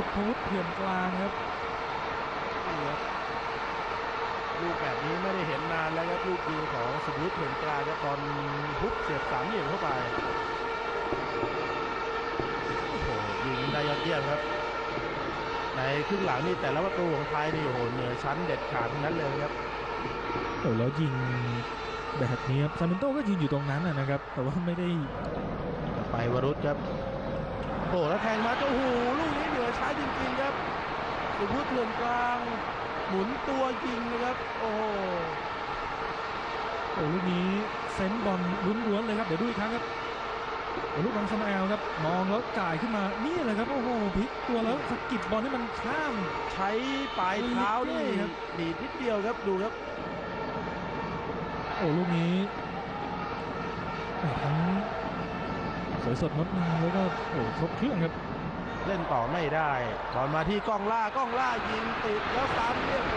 สุภวุฒิเถื่อนกลางครับนี่ครับลูกแบบนี้ไม่ได้เห็นนานแล้วครับลูกยิงของสุภวุฒิเถื่อนกลางครับตอนฮุบเสียบสามเหลี่ยมเข้าไปโอ้โหยิงได้ยอดเยี่ยมครับ ในครึ่งหลังนี่แต่ละประตูของไทยนี่โอ้โหเหนือชั้นเด็ดขาดทั้งนั้นเลยครับโอ้แล้วยิงแบบนี้ครับซามินโต้ก็ยืนอยู่ตรงนั้นนะนะครับ แต่ว่าไม่ได้ไปวรุษครับโอ้โหแล้วแทงมาโอ้โหลูกนี้เหนือชั้นจริงๆครับ สุภวุฒิเถื่อนกลาง หมุนตัวยิงนะครับ โอ้โหโอ้ลูกนี้เซนส์บอลล้วนๆเลยครับ เดี๋ยวดูอีกครั้งครับโอ้ลูกบอลสมาแอลครับ มองแล้วจ่ายขึ้นมา นี่แหละครับ โอ้โหพลิกตัวแล้วสะกิดบอลให้มันข้าม ใช้ปลายเท้านี่ครับดีดนิดเดียวครับดูครับ โอ้ลูกนี้แหม่ทั้งสวยสดงดงามแล้วก็โอ้ครบเครื่องครับ เล่นต่อไม่ได้บอลมาที่กล้องล่ากล้องล่ายิงติดแล้วซ้ำเรียบร้อย